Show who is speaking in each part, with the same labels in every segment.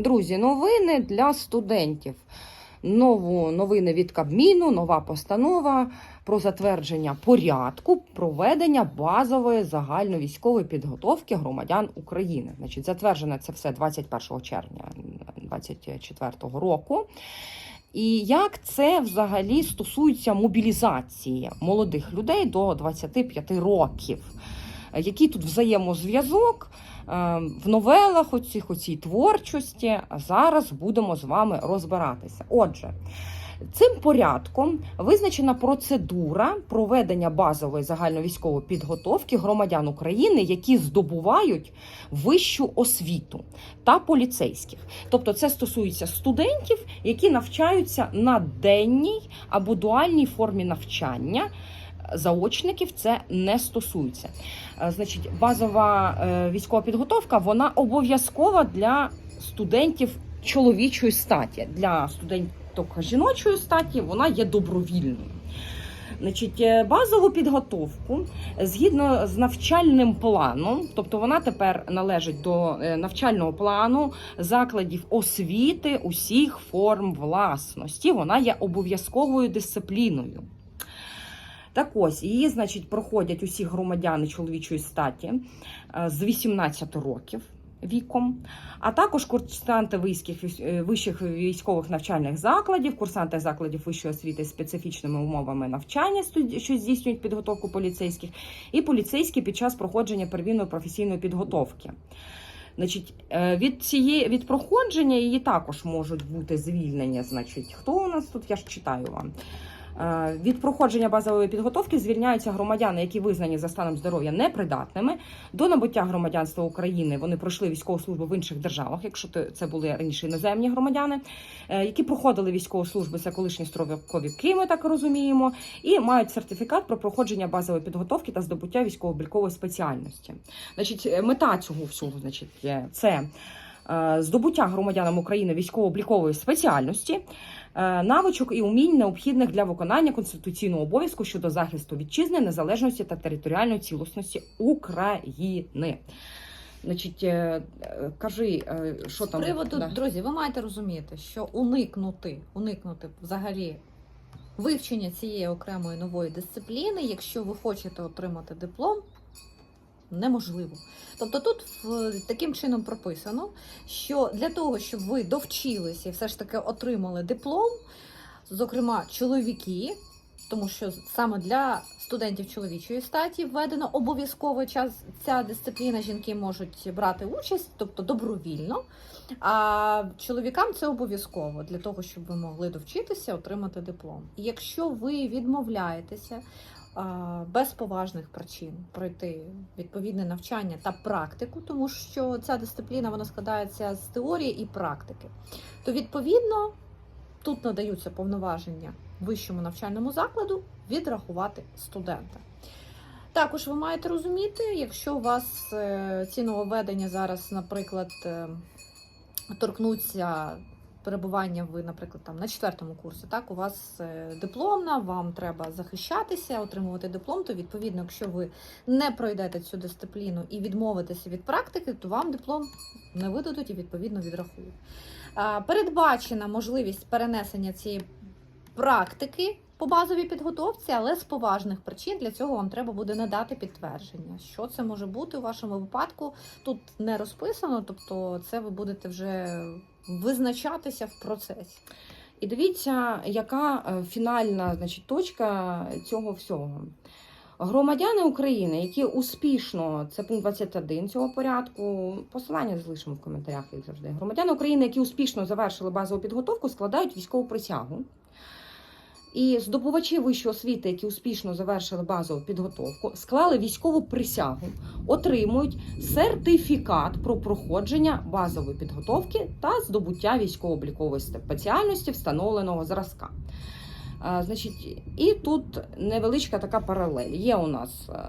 Speaker 1: Друзі, новини для студентів. Нову новини від Кабміну, нова постанова про затвердження порядку проведення базової загальновійськової підготовки громадян України. Значить, затверджено це все 21 червня 2024 року. І як це взагалі стосується мобілізації молодих людей до 25 років? Який тут взаємозв'язок е, в новелах, оцих, оцій творчості, зараз будемо з вами розбиратися. Отже, цим порядком визначена процедура проведення базової загальновійськової підготовки громадян України, які здобувають вищу освіту та поліцейських. Тобто, це стосується студентів, які навчаються на денній або дуальній формі навчання. Заочників це не стосується. Е, Значить, базова е, військова підготовка вона обов'язкова для студентів чоловічої статі. Для студенток жіночої статі вона є добровільною. Значить, е, базову підготовку згідно з навчальним планом, тобто вона тепер належить до навчального плану закладів освіти усіх форм власності. Вона є обов'язковою дисципліною. Так ось її, значить, проходять усі громадяни чоловічої статі е, з 18 років віком, а також курсанти е, вищих військових навчальних закладів, курсанти закладів вищої освіти з специфічними умовами навчання, що здійснюють підготовку поліцейських, і поліцейські під час проходження первинної професійної підготовки. Значить, е, від цієї від проходження її також можуть бути звільнення. Значить, хто у нас тут? Я ж читаю вам. Е, Від проходження базової підготовки звільняються громадяни, які визнані за станом здоров'я непридатними до набуття громадянства України. Вони пройшли військову службу в інших державах, якщо це були раніше іноземні громадяни, е, які проходили військову службу, це колишні строковики, ми так розуміємо, і мають сертифікат про проходження базової підготовки та здобуття військово-облікової спеціальності. Значить, е, мета цього всього, значить, це. Е, Здобуття громадянам України військово-облікової спеціальності, е, навичок і умінь необхідних для виконання конституційного обов'язку щодо захисту вітчизни, незалежності та територіальної цілісності України. Значить, е, кажи, що
Speaker 2: З приводу,
Speaker 1: Да.
Speaker 2: друзі, ви маєте розуміти, що уникнути, уникнути взагалі вивчення цієї окремої нової дисципліни, якщо ви хочете отримати диплом, неможливо. Тобто тут таким чином прописано, що для того, щоб ви довчилися і все ж таки отримали диплом, зокрема чоловіки, тому що саме для студентів чоловічої статі введено обов'язково час ця дисципліна. Жінки можуть брати участь, тобто добровільно. А чоловікам це обов'язково для того, щоб ви могли довчитися, отримати диплом. І якщо ви відмовляєтеся без поважних причин пройти відповідне навчання та практику, тому що ця дисципліна вона складається з теорії і практики, то відповідно тут надаються повноваження вищому навчальному закладу відрахувати студента. Також ви маєте розуміти, якщо у вас е, ці нововведення зараз, наприклад, е, торкнуться перебування ви, наприклад, там на четвертому курсі, так у вас е, дипломна, вам треба захищатися, отримувати диплом. То відповідно, якщо ви не пройдете цю дисципліну і відмовитеся від практики, то вам диплом не видадуть і відповідно відрахують. Передбачена можливість перенесення цієї практики по базовій підготовці, але з поважних причин для цього вам треба буде надати підтвердження. Що це може бути у вашому випадку? Тут не розписано, тобто це ви будете вже визначатися в процесі.
Speaker 1: І дивіться, яка е, фінальна значить, точка цього всього. Громадяни України, які успішно, це пункт 21 цього порядку, посилання залишимо в коментарях, як завжди. Громадяни України, які успішно завершили базову підготовку, складають військову присягу. І здобувачі вищої освіти, які успішно завершили базову підготовку, склали військову присягу, отримують сертифікат про проходження базової підготовки та здобуття військово-облікової спеціальності встановленого зразка. А, значить, і тут невеличка така паралель. Є у нас е,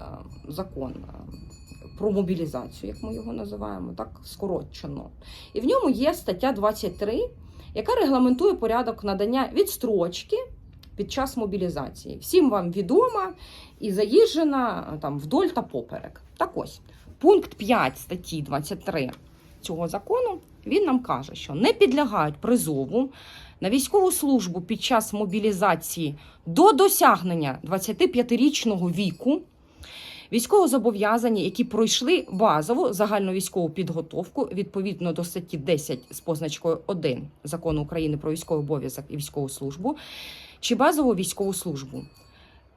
Speaker 1: закон е, про мобілізацію, як ми його називаємо, так скорочено. І в ньому є стаття 23, яка регламентує порядок надання відстрочки під час мобілізації. Всім вам відома і заїжджена там вдоль та поперек. Так ось, пункт 5 статті 23 цього закону він нам каже, що не підлягають призову на військову службу під час мобілізації до досягнення 25-річного віку. Військовозобов'язані, які пройшли базову загальну військову підготовку відповідно до статті 10 з позначкою 1 закону України про військовий обов'язок і військову службу, чи базову військову службу.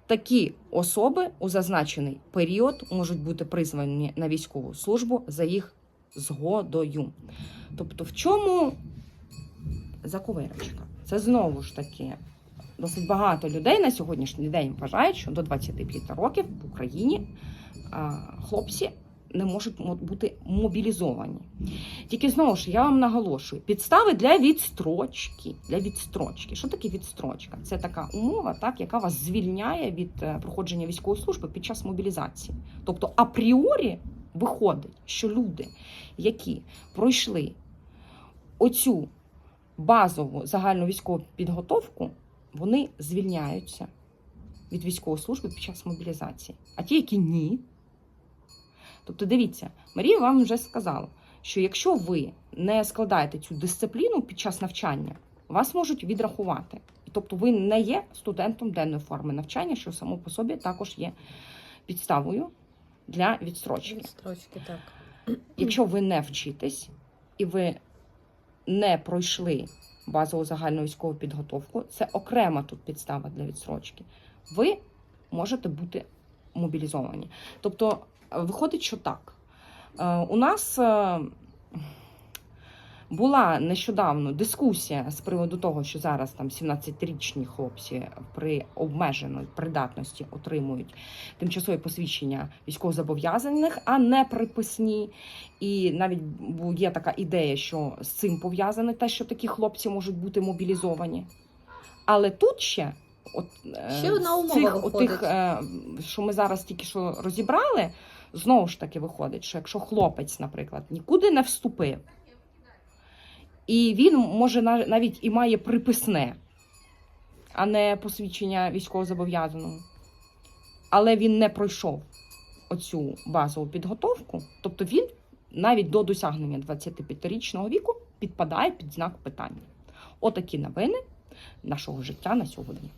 Speaker 1: Такі особи у зазначений період можуть бути призвані на військову службу за їх згодою. Тобто, в чому заковирочка? Це знову ж таки досить багато людей на сьогоднішній день вважають, що до 25 років в Україні хлопці не можуть бути мобілізовані. Тільки знову ж я вам наголошую: підстави для відстрочки. Для відстрочки. Що таке відстрочка? Це така умова, так, яка вас звільняє від е, проходження військової служби під час мобілізації. Тобто, апріорі виходить, що люди, які пройшли оцю базову загальну військову підготовку, вони звільняються від військової служби під час мобілізації. А ті, які ні. Тобто, дивіться, Марія вам вже сказала, що якщо ви не складаєте цю дисципліну під час навчання, вас можуть відрахувати. Тобто ви не є студентом денної форми навчання, що само по собі також є підставою для відстрочки.
Speaker 2: Відстрочки, так.
Speaker 1: Якщо ви не вчитесь і ви не пройшли базову загальну військову підготовку, це окрема тут підстава для відсрочки. Ви можете бути мобілізовані. Тобто, виходить, що так. Е, У нас е, була нещодавно дискусія з приводу того, що зараз там 17-річні хлопці при обмеженої придатності отримують тимчасові посвідчення військовозобов'язаних, а не приписні. І навіть є така ідея, що з цим пов'язане те, що такі хлопці можуть бути мобілізовані. Але тут ще. От, е,
Speaker 2: Ще одна умова
Speaker 1: цих, отих, що ми зараз тільки що розібрали, знову ж таки виходить, що якщо хлопець, наприклад, нікуди не вступив, і він може навіть і має приписне, а не посвідчення військовозобов'язаного, але він не пройшов оцю базову підготовку, тобто він навіть до досягнення 25-річного віку підпадає під знак питання. Отакі новини нашого життя на сьогодні.